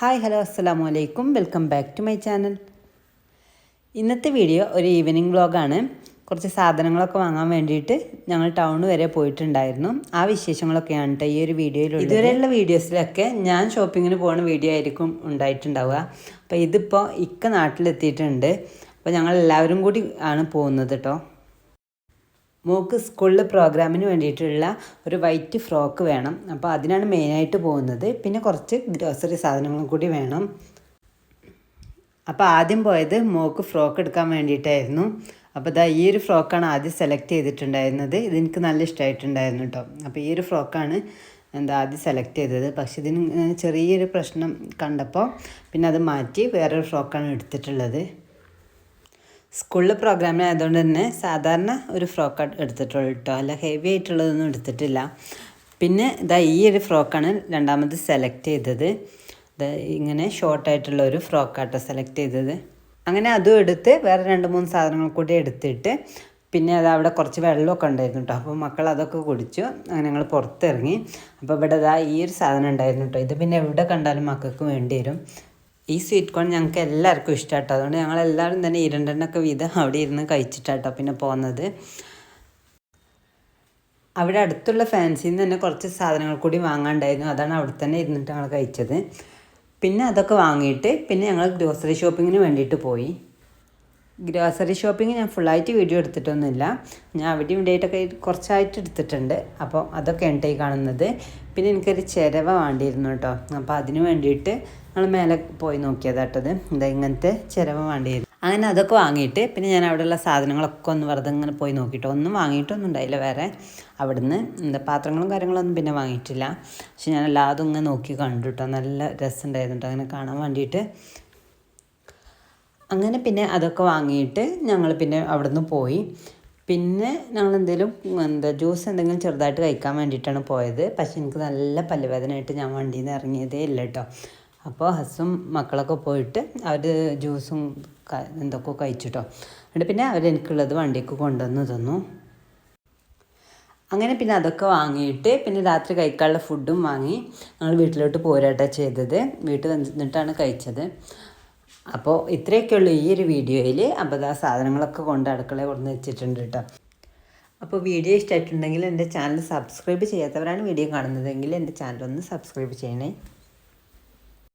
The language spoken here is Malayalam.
ഹായ് ഹലോ അസ്സാം വലൈക്കും welcome back to my channel. ഇന്നത്തെ വീഡിയോ ഒരു ഈവനിങ് വ്ളോഗാണ്. കുറച്ച് സാധനങ്ങളൊക്കെ വാങ്ങാൻ വേണ്ടിയിട്ട് ഞങ്ങൾ ടൗൺ വരെ പോയിട്ടുണ്ടായിരുന്നു. ആ വിശേഷങ്ങളൊക്കെയാണ് കേട്ടോ ഈ ഒരു വീഡിയോയിൽ ഇതുവരെയുള്ള വീഡിയോസിലൊക്കെ ഞാൻ ഷോപ്പിങ്ങിന് പോകുന്ന വീഡിയോ ആയിരിക്കും ഉണ്ടായിട്ടുണ്ടാവുക. അപ്പോൾ ഇതിപ്പോൾ ഇക്ക നാട്ടിലെത്തിയിട്ടുണ്ട്. അപ്പോൾ ഞങ്ങൾ എല്ലാവരും കൂടി ആണ് പോകുന്നത് കേട്ടോ മോക്ക് സ്കൂളിൽ പ്രോഗ്രാമിന് വേണ്ടിയിട്ടുള്ള ഒരു വൈറ്റ് ഫ്രോക്ക് വേണം. അപ്പോൾ അതിനാണ് മെയിനായിട്ട് പോകുന്നത്. പിന്നെ കുറച്ച് ഗ്രോസറി സാധനങ്ങളും കൂടി വേണം. അപ്പോൾ ആദ്യം പോയത് മോക്ക് ഫ്രോക്ക് എടുക്കാൻ വേണ്ടിയിട്ടായിരുന്നു. അപ്പോൾ ഇതാ ഈ ഒരു ഫ്രോക്കാണ് ആദ്യം സെലക്ട് ചെയ്തിട്ടുണ്ടായിരുന്നത്. ഇതെനിക്ക് നല്ല ഇഷ്ടമായിട്ടുണ്ടായിരുന്നു കേട്ടോ അപ്പോൾ ഈ ഒരു ഫ്രോക്കാണ് എന്താ ആദ്യം സെലക്ട് ചെയ്തത്. പക്ഷെ ഇതിന് ചെറിയൊരു പ്രശ്നം കണ്ടപ്പോൾ പിന്നെ അത് മാറ്റി വേറൊരു ഫ്രോക്കാണ് എടുത്തിട്ടുള്ളത്. സ്കൂളിൽ പ്രോഗ്രാമിനായതുകൊണ്ട് തന്നെ സാധാരണ ഒരു ഫ്രോക്ക് എടുത്തിട്ടുള്ളൂ കേട്ടോ അല്ല ഹെവി ആയിട്ടുള്ളതൊന്നും എടുത്തിട്ടില്ല. പിന്നെ ഇതാ ഈ ഒരു ഫ്രോക്കാണ് രണ്ടാമത് സെലക്ട് ചെയ്തത്. ഇങ്ങനെ ഷോർട്ടായിട്ടുള്ള ഒരു ഫ്രോക്കാട്ടോ സെലക്ട് ചെയ്തത്. അങ്ങനെ അതും എടുത്ത് വേറെ രണ്ട് മൂന്ന് സാധനങ്ങൾ കൂടി എടുത്തിട്ട് പിന്നെ അത് അവിടെ കുറച്ച് വെള്ളമൊക്കെ ഉണ്ടായിരുന്നു കേട്ടോ അപ്പോൾ മക്കൾ അതൊക്കെ കുടിച്ചു. അങ്ങനെ ഞങ്ങൾ പുറത്തിറങ്ങി. അപ്പോൾ ഇവിടെ ഇതാ ഈ ഒരു സാധനം ഉണ്ടായിരുന്നു കേട്ടോ ഇത് പിന്നെ എവിടെ കണ്ടാലും മക്കൾക്ക് വേണ്ടി വരും. ഈ സ്വീറ്റ് കോൺ ഞങ്ങൾക്ക് എല്ലാവർക്കും ഇഷ്ടമാട്ടോ അതുകൊണ്ട് ഞങ്ങൾ എല്ലാവരും തന്നെ ഇരണ്ടെണ്ണൊക്കെ വീതം അവിടെ ഇരുന്ന് കഴിച്ചിട്ടാട്ടോ പിന്നെ പോകുന്നത് അവിടെ അടുത്തുള്ള ഫാൻസിയിൽ നിന്ന് തന്നെ കുറച്ച് സാധനങ്ങൾ കൂടി വാങ്ങാണ്ടായിരുന്നു. അതാണ് അവിടെ തന്നെ ഇരുന്നിട്ട് ഞങ്ങൾ കഴിച്ചത്. പിന്നെ അതൊക്കെ വാങ്ങിയിട്ട് പിന്നെ ഞങ്ങൾ ഗ്രോസറി ഷോപ്പിങ്ങിന് വേണ്ടിയിട്ട് പോയി. ഗ്രോസറി ഷോപ്പിംഗ് ഞാൻ ഫുള്ളായിട്ട് വീഡിയോ എടുത്തിട്ടൊന്നുമില്ല. ഞാൻ അവിടെ ഇവിടെയായിട്ടൊക്കെ കുറച്ചായിട്ട് എടുത്തിട്ടുണ്ട്. അപ്പോൾ അതൊക്കെ ഉണ്ടായി കാണുന്നത്. പിന്നെ എനിക്കൊരു ചിരവ വേണ്ടിയിരുന്നു കേട്ടോ. അപ്പോൾ അതിന് വേണ്ടിയിട്ട് ഞങ്ങൾ മേലെ പോയി നോക്കിയതാട്ടത്. എന്താ ഇങ്ങനത്തെ ചിരവ വേണ്ടിയിരുന്നു. അങ്ങനെ അതൊക്കെ വാങ്ങിയിട്ട് പിന്നെ ഞാൻ അവിടെയുള്ള സാധനങ്ങളൊക്കെ ഒന്ന് വെറുതെ ഇങ്ങനെ പോയി നോക്കിയിട്ട് ഒന്നും വാങ്ങിയിട്ടൊന്നും ഉണ്ടായില്ല വേറെ. അവിടുന്ന് എന്താ പാത്രങ്ങളും കാര്യങ്ങളൊന്നും പിന്നെ വാങ്ങിയിട്ടില്ല. പക്ഷെ ഞാൻ എല്ലാതും ഇങ്ങനെ നോക്കി കണ്ടു കേട്ടോ നല്ല രസമുണ്ടായിരുന്നു കേട്ടോ അങ്ങനെ കാണാൻ വേണ്ടിയിട്ട് അങ്ങനെ പിന്നെ അതൊക്കെ വാങ്ങിയിട്ട് ഞങ്ങൾ പിന്നെ അവിടുന്ന് പോയി. പിന്നെ ഞങ്ങൾ എന്തെങ്കിലും എന്താ ജ്യൂസ് എന്തെങ്കിലും ചെറുതായിട്ട് കഴിക്കാൻ വേണ്ടിയിട്ടാണ് പോയത്. പക്ഷെ എനിക്ക് നല്ല പല്ലുവേദനയായിട്ട് ഞാൻ വണ്ടിയിൽ നിന്ന് ഇറങ്ങിയതേ ഇല്ല കേട്ടോ അപ്പോൾ ഹസ്സും മക്കളൊക്കെ പോയിട്ട് അവർ ജ്യൂസും എന്തൊക്കെ കഴിച്ചിട്ടോ എന്നിട്ട് പിന്നെ അവരെനിക്കുള്ളത് വണ്ടിക്ക് കൊണ്ടുവന്ന് തന്നു. അങ്ങനെ പിന്നെ അതൊക്കെ വാങ്ങിയിട്ട് പിന്നെ രാത്രി കഴിക്കാനുള്ള ഫുഡും വാങ്ങി ഞങ്ങൾ വീട്ടിലോട്ട് പോരാട്ടാണ് ചെയ്തത്. വീട്ടിൽ വന്നിട്ടാണ് കഴിച്ചത്. അപ്പോൾ ഇത്രയൊക്കെ ഉള്ളു ഈ ഒരു വീഡിയോയിൽ അപ്പോൾ ആ സാധനങ്ങളൊക്കെ കൊണ്ട് അടുക്കളയിൽ കൊണ്ടുവന്ന് വെച്ചിട്ടുണ്ട് കേട്ടോ അപ്പോൾ വീഡിയോ ഇഷ്ടമായിട്ടുണ്ടെങ്കിൽ എന്റെ ചാനൽ സബ്സ്ക്രൈബ് ചെയ്യാത്തവരാണ് വീഡിയോ കാണുന്നതെങ്കിൽ എന്റെ ചാനൽ ഒന്ന് സബ്സ്ക്രൈബ് ചെയ്യണേ.